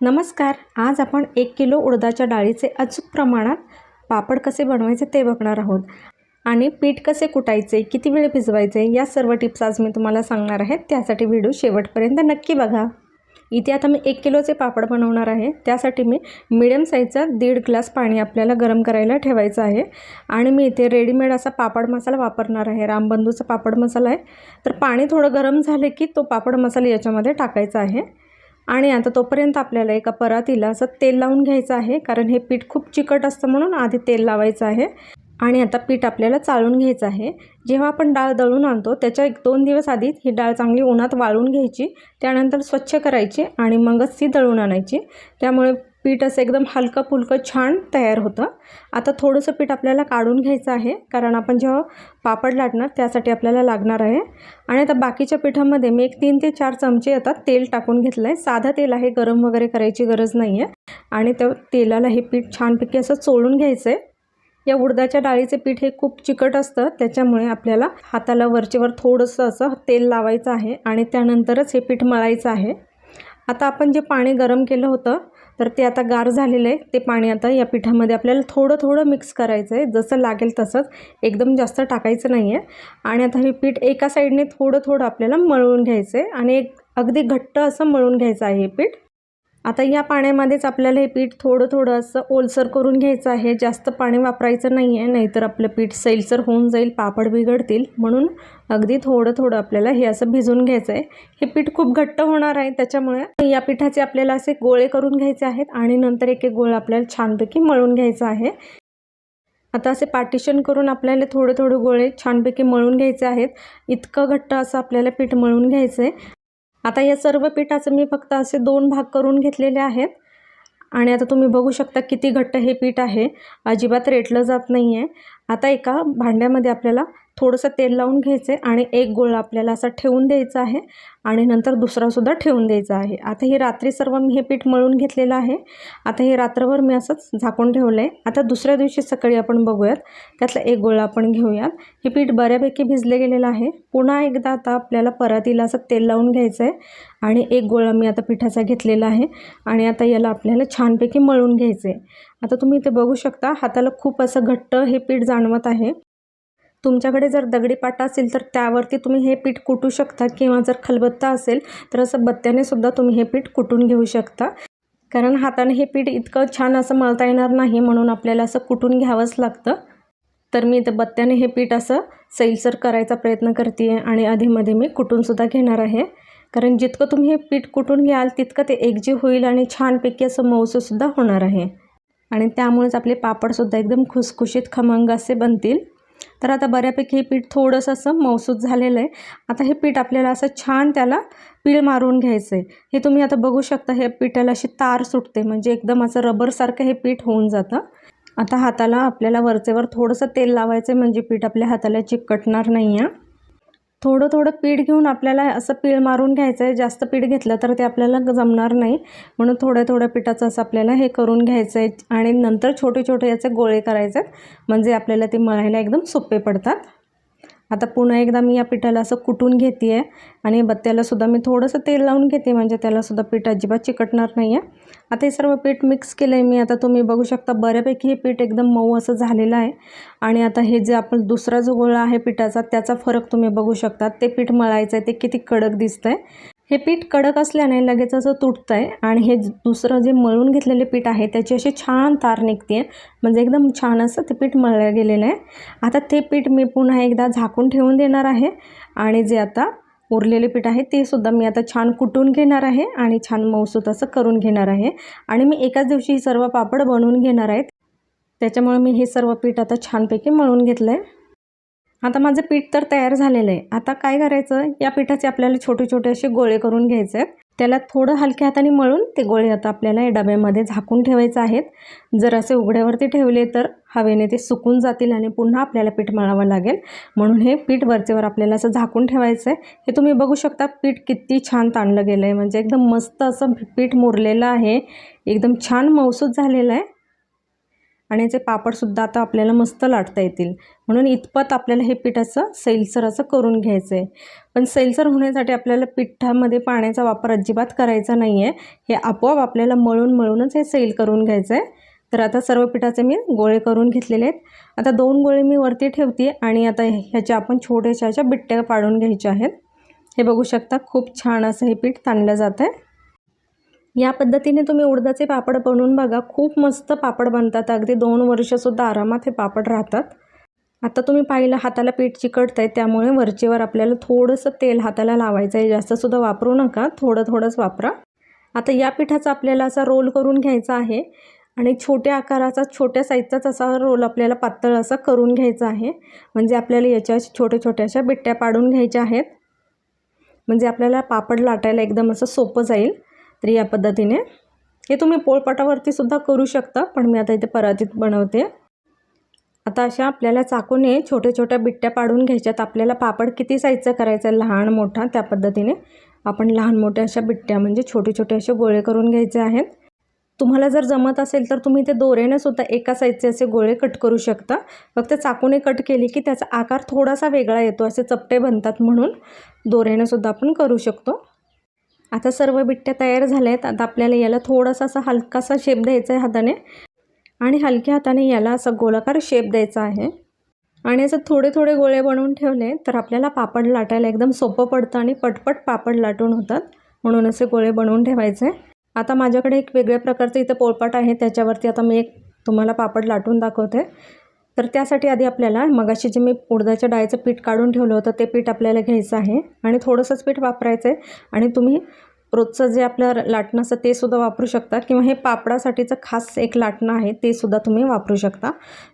नमस्कार आज आपण एक किलो उडदाच्या डाळीचे अचूक प्रमाणात पापड कसे बनवायचे ते बघणार आहोत. आणि पीठ कसे कुटायचे किती वेळ भिजवायचे या सर्व टिप्स आज मी तुम्हाला सांगणार आहे. त्यासाठी व्हिडिओ शेवटपर्यंत नक्की बघा. इथे आता मी एक किलोचे पापड बनवणार आहे. त्यासाठी मी मिडियम साईजचा दीड ग्लास पाणी आपल्याला गरम करायला ठेवायचं आहे. आणि मी इथे रेडीमेड असा पापड मसाला वापरणार आहे. रामबंधूचा पापड मसाला आहे. तर पाणी थोडं गरम झाले की तो पापड मसाला याच्यामध्ये टाकायचा आहे. आणि आता तोपर्यंत आपल्याला एका परातीला असं तेल लावून घ्यायचं आहे कारण हे पीठ खूप चिकट असतं म्हणून आधी तेल लावायचं आहे. आणि आता पीठ आपल्याला चाळून घ्यायचं आहे. जेव्हा आपण डाळ दळून आणतो त्याच्या एक दोन दिवस आधी ही डाळ चांगली उन्हात वाळून घ्यायची त्यानंतर स्वच्छ करायची आणि मगच ती दळून आणायची. त्यामुळे पीठ असं एकदम हलकं फुलकं छान तयार होतं. आता थोडंसं पीठ आपल्याला काढून घ्यायचं आहे कारण आपण जेव्हा पापड लाटणार त्यासाठी आपल्याला लागणार आहे. आणि आता बाकीच्या पिठामध्ये मी एक तीन ते चार चमचे आता तेल टाकून घेतलं आहे साधं तेल आहे गरम वगैरे करायची गरज नाही आहे आणि त्या तेलाला हे पीठ छानपैकी असं चोळून घ्यायचं आहे या उडदाच्या डाळीचे पीठ हे खूप चिकट असतं त्याच्यामुळे आपल्याला हाताला वरचेवर थोडंसं असं तेल लावायचं आहे आणि त्यानंतरच हे पीठ मळायचं आहे. आता आपण जे पाणी गरम केलं होतं तर ते आता गार झालेलं आहे. ते पाणी आता या पिठामध्ये आपल्याला थोडं थोडं मिक्स करायचं आहे. जसं लागेल तसंच. एकदम जास्त टाकायचं नाही आहे आणि आता हे पीठ एका साईडने थोडं थोडं आपल्याला मळून घ्यायचं आहे आणि एक अगदी घट्ट असं मळून घ्यायचं आहे हे पीठ. आता या पाण्यामध्येच आपल्याला हे पीठ थोडं थोडं असं ओलसर करून घ्यायचं आहे. जास्त पाणी वापरायचं नाही आहे नाहीतर आपलं पीठ सैलसर होऊन जाईल पापड बिघडतील. म्हणून अगदी थोडं थोडं आपल्याला हे असं भिजून घ्यायचं आहे हे पीठ खूप घट्ट होणार आहे त्याच्यामुळे या पिठाचे आपल्याला असे गोळे करून घ्यायचे आहेत आणि नंतर एक एक गोळ आपल्याला छानपैकी मळून घ्यायचं आहे. आता असे पार्टिशन करून आपल्याला थोडे थोडे गोळे छानपैकी मळून घ्यायचे आहेत. इतकं घट्ट असं आपल्याला पीठ मळून घ्यायचं आहे आता या सर्व पिठाचं मी फक्त असे दोन भाग करून घेतलेले आहेत. आणि आता तुम्ही बघू शकता किती घट्ट हे पीठ आहे. अजिबात रेटलं जात नाही आहे आता एका भांड्यामध्ये आपल्याला थोडंसं तेल लावून घ्यायचं आहे आणि एक गोळा आपल्याला असा ठेवून द्यायचा आहे आणि नंतर दुसरासुद्धा ठेवून द्यायचा आहे. आता हे रात्री सर्व मी हे पीठ मळून घेतलेलं आहे. आता हे रात्रभर मी असंच झाकून ठेवलं आहे आता दुसऱ्या दिवशी सकाळी आपण बघूयात. त्यातला एक गोळा आपण घेऊयात. हे पीठ बऱ्यापैकी भिजले गेलेलं आहे. पुन्हा एकदा आता आपल्याला परातीला असं तेल लावून घ्यायचं आहे आणि एक गोळा मी आता पिठाचा घेतलेला आहे आणि आता याला आपल्याला छानपैकी मळून घ्यायचं आहे आता तुम्ही इथे बघू शकता हाताला खूप असं घट्ट हे पीठ जाणवत आहे. तुमच्याकडे जर दगडी पाटा असेल तर त्यावरती तुम्ही हे पीठ कुटू शकता. किंवा जर खलबत्ता असेल तर असं बत्त्याने सुद्धा तुम्ही हे पीठ कुटून घेऊ शकता. कारण हाताने हे पीठ इतकं छान असं मळता येणार नाही म्हणून आपल्याला असं कुटून घ्यावंच लागतं. तर मी इथं बत्त्याने हे पीठ असं सैलसर करायचा प्रयत्न करते आहे आणि आधीमध्ये मी कुटूनसुद्धा घेणार आहे. कारण जितकं तुम्ही हे पीठ कुटून घ्याल तितकं ते एकजीव होईल आणि छानपैकी असं मऊसूसुद्धा होणार आहे. आणि त्यामुळेच आपले पापडसुद्धा एकदम खुसखुशीत खमंग असे बनतील. तर आता बऱ्यापैकी हे पीठ थोडंसं असं मौसूद झालेलं आहे. आता हे पीठ आपल्याला असं छान त्याला पीळ मारून घ्यायचं आहे. हे तुम्ही आता बघू शकता हे पिठाला अशी तार सुटते म्हणजे एकदम असं रबरसारखं हे पीठ होऊन जातं. आता हाताला आपल्याला वरचेवर थोडंसं तेल लावायचं आहे म्हणजे पीठ आपल्या हाताला चिकटणार नाही आहे थोडं थोडं पीठ घेऊन आपल्याला असं पीळ मारून घ्यायचं आहे. जास्त पीठ घेतलं तर ते आपल्याला जमणार नाही. म्हणून थोड्या थोड्या पिठाचं असं आपल्याला हे करून घ्यायचं आहे. आणि नंतर छोटे छोटे याचे गोळे करायचे आहेत. म्हणजे आपल्याला ते मळायला एकदम सोपे पडतात. आता पुन्हा एकदा मी या पिठाला असं कुटून घेते आहे आणि बत्त्यालासुद्धा मी थोडंसं तेल लावून घेते म्हणजे त्यालासुद्धा पीठ अजिबात चिकटणार नाही आहे आता हे सर्व पीठ मिक्स केलं आहे मी. आता तुम्ही बघू शकता बऱ्यापैकी हे पीठ एकदम मऊ असं झालेलं आहे. आणि आता हे जे आपण दुसरा जो गोळा आहे पिठाचा त्याचा फरक तुम्ही बघू शकता. ते पीठ मळायचं आहे ते किती कडक दिसतं आहे हे पीठ कडक असल्याने लगेच असं तुटतं आहे आणि हे दुसरं जे मळून घेतलेले पीठ आहे त्याची अशी छान तार निघते आहे म्हणजे एकदम छान असं ते पीठ मळलं गेलेलं आहे. आता ते पीठ मी पुन्हा एकदा झाकून ठेवून देणार आहे. आणि जे आता उरलेले पीठ आहे ते सुद्धा मी आता छान कुटून घेणार आहे आणि छान मौसूत असं करून घेणार आहे. आणि मी एकाच दिवशी सर्व पापड बनवून घेणार आहेत त्याच्यामुळे मी हे सर्व पीठ आता छानपैकी मळून घेतलं आहे आता माझं पीठ तर तयार झालेलं आहे. आता काय करायचं? या पिठाचे आपल्याला छोटे छोटे असे गोळे करून घ्यायचे आहेत. त्याला थोडं हलक्या हाताने मळून ते गोळे आता आपल्याला या डब्यामध्ये झाकून ठेवायचे आहेत. जर असे उघड्यावरती ठेवले तर हवेने ते सुकून जातील आणि पुन्हा आपल्याला पीठ मळावं लागेल. म्हणून हे पीठ वरचेवर आपल्याला असं झाकून ठेवायचं आहे हे तुम्ही बघू शकता पीठ किती छान ताणलं गेलं आहे म्हणजे एकदम मस्त असं पीठ मुरलेलं आहे. एकदम छान मौसूद झालेलं आहे. आणि याचे पापडसुद्धा आता आपल्याला मस्त लाटता येतील. म्हणून इतपत आपल्याला हे पीठ असं सैलसर असं करून घ्यायचं आहे पण सैलसर होण्यासाठी आपल्याला पिठामध्ये पाण्याचा वापर अजिबात करायचा नाही आहे हे आपोआप आपल्याला मळून मळूनच हे सैल करून घ्यायचं आहे तर आता सर्व पिठाचे मी गोळे करून घेतलेले आहेत. आता दोन गोळे मी वरती ठेवते आणि आता ह्याच्या आपण छोट्याशा अशा बिट्ट्या पाडून घ्यायच्या आहेत. हे बघू शकता खूप छान असं हे पीठ ताणलं जातं आहे या पद्धतीने तुम्ही उडदाचे पापड बनवून बघा. खूप मस्त पापड बनतात. अगदी दोन वर्षसुद्धा आरामात हे पापड राहतात. आता तुम्ही पाहिलं हाताला पीठ चिकटतं आहे त्यामुळे वरचेवर आपल्याला थोडंसं तेल हाताला लावायचं आहे जास्तसुद्धा वापरू नका. थोडं थोडंच वापरा. आता या पिठाचा आपल्याला असा रोल करून घ्यायचा आहे आणि छोट्या आकाराचा छोट्या साईजचाच असा रोल आपल्याला पातळ असा करून घ्यायचा आहे. म्हणजे आपल्याला याच्या छोट्या छोट्याशा बिट्ट्या पाडून घ्यायच्या आहेत. म्हणजे आपल्याला पापड लाटायला एकदम असं सोपं जाईल. तर या पद्धतीने. हे तुम्ही पोळपाटावरती सुद्धा करू शकता पण मी आता इथे परातीत बनवते. आता अशा आपल्याला चाकूने छोट्या छोट्या बिट्ट्या पाडून घ्यायच्यात. आपल्याला पापड किती साईजचा करायचा आहे? लहान मोठा त्या पद्धतीने. आपण लहान मोठ्या अशा बिट्ट्या म्हणजे छोटे छोटे असे गोळे करून घ्यायचे आहेत. तुम्हाला जर जमत असेल तर तुम्ही ते दोऱ्याने सुद्धा एका साईजचे असे गोळे कट करू शकता. फक्त चाकूने कट केली की त्याचा आकार थोडासा वेगळा येतो असे चपटे बनतात म्हणून. दोऱ्याने सुद्धा आपण करू शकतो. आता सर्व बिट्ट्या तयार झाल्या आहेत आता आपल्याला याला थोडासा असा हलकासा शेप द्यायचा आहे हाताने. आणि हलक्या हाताने याला असा गोलाकार शेप द्यायचा आहे. आणि असं थोडे थोडे गोळे बनवून ठेवले तर आपल्याला पापड लाटायला एकदम सोपं पडतं आणि पटपट पापड लाटून होतात. म्हणून असे गोळे बनवून ठेवायचे. आता माझ्याकडे एक वेगळ्या प्रकारचं इथं पोळपाट आहे. त्याच्यावरती आता मी एक तुम्हाला पापड लाटून दाखवते. तर त्यासाठी आधी आपल्याला मगाशी जे मी उडदाच्या डाळीचं पीठ काढून ठेवलं होतं ते पीठ आपल्याला घ्यायचं आहे. आणि थोडंसंच पीठ वापरायचं आहे आणि तुम्ही रोजचं जे आपलं लाटणं असतं ते सुद्धा वापरू शकता. किंवा हे पापडासाठीचं खास एक लाटणं आहे ते सुद्धा तुम्ही वापरू शकता.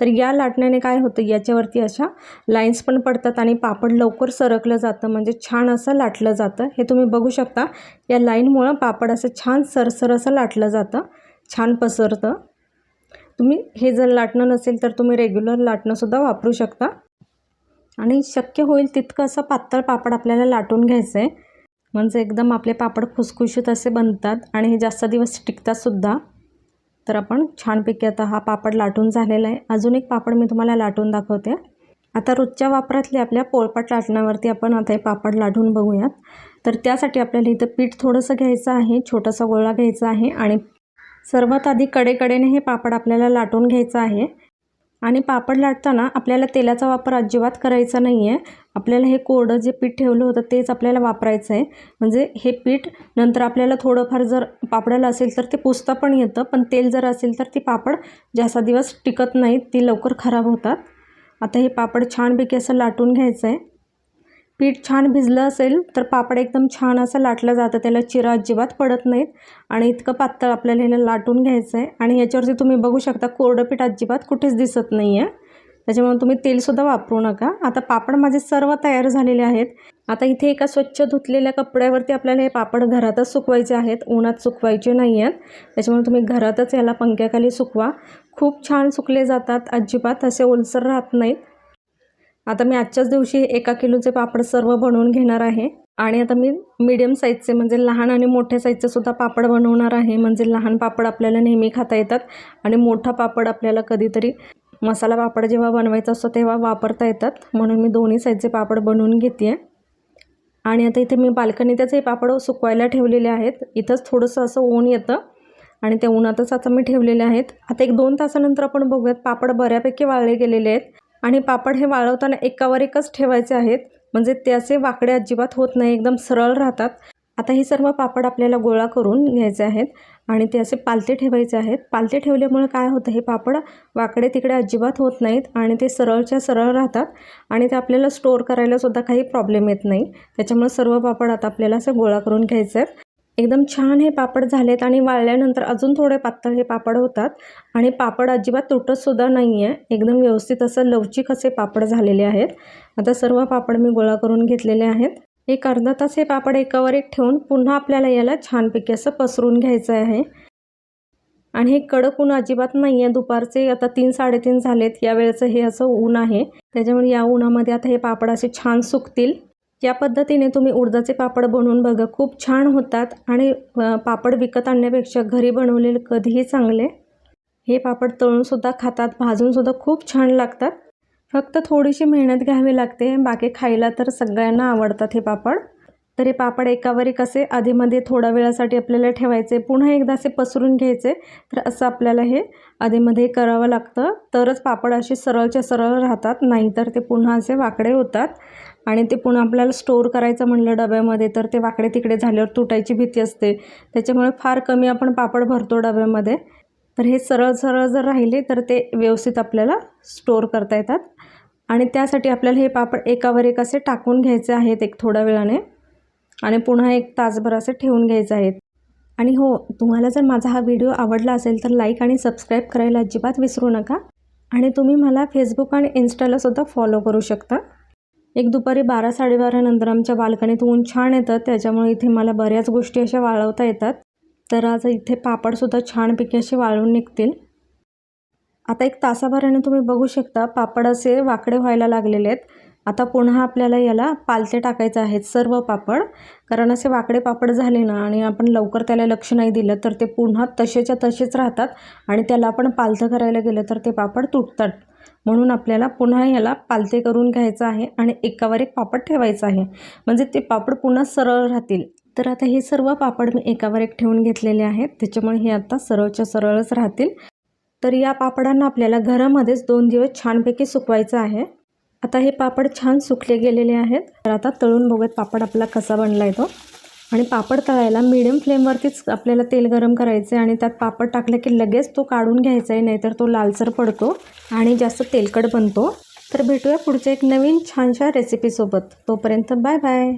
तर या लाटण्याने काय होतं याच्यावरती अशा लाईन्स पण पडतात आणि पापड लवकर सरकलं जातं. म्हणजे छान असं लाटलं जातं. हे तुम्ही बघू शकता. या लाईनमुळं पापड असं छान सरसर असं लाटलं जातं. छान पसरतं. तुम्ही हे जर लाटणं नसेल तर तुम्ही रेग्युलर लाटणंसुद्धा वापरू शकता. आणि शक्य होईल तितकं असं पातळ पापड आपल्याला लाटून घ्यायचं आहे म्हणजे एकदम आपले पापड खुसखुशीत असे बनतात आणि हे जास्त दिवस टिकतातसुद्धा तर आपण छानपैकी आता हा पापड लाटून झालेला आहे. अजून एक पापड मी तुम्हाला लाटून दाखवते. आता रोजच्या वापरातले आपल्या पोळपाट लाटण्यावरती आपण आता हे पापड लाटून बघूयात. तर त्यासाठी आपल्याला इथं पीठ थोडंसं घ्यायचं आहे छोटासा गोळा घ्यायचा आहे आणि सर्वात आधी कडेकडेने हे पापड आपल्याला लाटून घ्यायचं आहे. आणि पापड लाटताना आपल्याला तेलाचा वापर अजिबात करायचा नाही आहे आपल्याला हे कोरडं जे पीठ ठेवलं होतं तेच आपल्याला वापरायचं आहे. म्हणजे हे पीठ नंतर आपल्याला थोडंफार जर पापडाला असेल तर ते पुसता पण येतं पण तेल जर असेल तर ती पापड जास्त दिवस टिकत नाहीत ती लवकर खराब होतात. आता हे पापड छानपैकी असं लाटून घ्यायचं आहे. पीठ छान भिजलं असेल तर पापड एकदम छान असं लाटलं जातं. त्याला चिरा अजिबात पडत नाहीत आणि इतकं पातळ आपल्याला ह्याला लाटून घ्यायचं आहे आणि ह्याच्यावरती तुम्ही बघू शकता कोरडं पीठ अजिबात कुठेच दिसत नाही आहे त्याच्यामुळे तुम्ही तेलसुद्धा वापरू नका. आता पापड माझे सर्व तयार झालेले आहेत. आता इथे एका स्वच्छ धुतलेल्या कपड्यावरती आपल्याला हे पापड घरातच सुकवायचे आहेत. उन्हात सुकवायचे नाही आहेत त्याच्यामुळे तुम्ही घरातच याला पंख्याखाली सुकवा. खूप छान सुकले जातात. अजिबात असे ओलसर राहत नाहीत. आता मी आजच्याच दिवशी एका किलोचे पापड सर्व बनवून घेणार आहे. आणि आता मी मीडियम साईजचे म्हणजे लहान आणि मोठ्या साईजचे सुद्धा पापड बनवणार आहे. म्हणजे लहान पापड आपल्याला नेहमी खाता येतात आणि मोठा पापड आपल्याला कधीतरी मसाला पापड जेव्हा बनवायचा असतो तेव्हा वापरता येतात. म्हणून मी दोन्ही साईजचे पापड बनवून घेते आहे आणि आता इथे मी बाल्कनीतच हे पापड सुकवायला ठेवलेले आहेत. इथंच थोडंसं असं ऊन येतं आणि त्या उन्हातच आता मी ठेवलेले आहेत. आता एक दोन तासानंतर आपण बघूयात. पापड बऱ्यापैकी वाळले गेलेले आहेत. आणि पापड हे वाळवताना एकावर एकच ठेवायचे आहेत. म्हणजे त्याचे वाकडे अजिबात होत नाही एकदम सरळ राहतात. आता हे सर्व पापड आपल्याला गोळा करून घ्यायचे आहेत आणि ते असे पालते ठेवायचे आहेत. पालते ठेवल्यामुळे काय होतं हे पापड वाकडे तिकडे अजिबात होत नाहीत आणि ते सरळच्या सरळ राहतात आणि ते आपल्याला स्टोअर करायलासुद्धा काही प्रॉब्लेम येत नाही. त्याच्यामुळे सर्व पापड आता आपल्याला असं गोळा करून घ्यायचे आहेत. एकदम छान हे पापड झालेत आणि वाळल्यानंतर अजून थोडे पातळ हे पापड होतात. आणि पापड अजिबात तुटतसुद्धा नाही आहे एकदम व्यवस्थित असं लवचिक असे पापड झालेले आहेत. आता सर्व पापड मी गोळा करून घेतलेले आहेत. एक अर्धा तास हे पापड एकावर एक ठेवून पुन्हा आपल्याला याला छानपैकी असं पसरून घ्यायचं आहे. आणि हे कडक ऊन अजिबात नाही आहे दुपारचे आता तीन साडेतीन झालेत. या वेळेचं हे असं ऊन आहे. त्याच्यामुळे या उन्हामध्ये आता हे पापड असे छान सुकतील. या पद्धतीने तुम्ही उडदाचे पापड बनवून बघा खूप छान होतात आणि पापड विकत आणण्यापेक्षा घरी बनवलेले कधीही चांगले. हे पापड तळूनसुद्धा खातात भाजूनसुद्धा खूप छान लागतात. फक्त थोडीशी मेहनत घ्यावी लागते बाकी खायला तर सगळ्यांना आवडतात हे पापड. तर हे पापड एकावर एक असे आधीमध्ये थोड्या वेळासाठी आपल्याला ठेवायचे पुन्हा एकदा असे पसरून घ्यायचे तर असं आपल्याला हे आधीमध्ये करावं लागतं. तरच पापड असे सरळच्या सरळ राहतात नाहीतर ते पुन्हा असे वाकडे होतात. आणि ते पुन्हा आपल्याला स्टोअर करायचं म्हणलं डब्यामध्ये तर ते वाकडे तिकडे झाल्यावर तुटायची भीती असते. त्याच्यामुळे फार कमी आपण पापड भरतो डब्यामध्ये. तर हे सरळ सरळ जर राहिले तर ते व्यवस्थित आपल्याला स्टोअर करता येतात. आणि त्यासाठी आपल्याला हे पापड एकावर एक असे टाकून घ्यायचे आहेत एक थोड्या वेळाने. आणि पुन्हा एक तासभर असे ठेवून घ्यायचे आहेत. आणि हो तुम्हाला जर माझा हा व्हिडिओ आवडला असेल तर लाईक आणि सबस्क्राईब करायला अजिबात विसरू नका. आणि तुम्ही मला फेसबुक आणि इन्स्टालासुद्धा फॉलो करू शकता. एक दुपारी बारा साडेबारानंतर आमच्या बाल्कनीत ऊन छान येतं त्याच्यामुळे इथे मला बऱ्याच गोष्टी अशा वाळवता येतात. तर आज इथे पापडसुद्धा छानपैकी असे वाळून निघतील. आता एक तासाभराने तुम्ही बघू शकता पापड असे वाकडे व्हायला लागलेले आहेत. आता पुन्हा आपल्याला याला पालथे टाकायचे आहेत सर्व पापड. कारण असे वाकडे पापड झाले ना आणि आपण लवकर त्याला लक्ष नाही दिलं तर ते पुन्हा तसेच्या तसेच राहतात. आणि त्याला आपण पालथं करायला गेलं तर ते पापड तुटतात. म्हणून आपल्याला पुन्हा याला पालथे करून घ्यायचं आहे आणि एकावर एक पापड ठेवायचं आहे. म्हणजे ते पापड पुन्हा सरळ राहतील. तर आता हे सर्व पापड मी एकावर एक ठेवून घेतलेले आहेत. त्याच्यामुळे हे आता सरळच्या सरळच राहतील. तर या पापडांना आपल्याला घरामध्येच दोन दिवस छानपैकी सुकवायचं आहे. आता हे पापड छान सुकले गेलेले आहेत. तर आता तळून बघत पापड आपला कसा बनला आहे तो. आणि पापड तळायला मिडियम फ्लेमवरतीच आपल्याला तेल गरम करायचं आहे आणि त्यात पापड टाकलं की लगेच तो काढून घ्यायचा आहे नाहीतर तो लालसर पडतो आणि जास्त तेलकट बनतो. तर भेटूया पुढच्या एक नवीन छानशा रेसिपीसोबत तोपर्यंत बाय बाय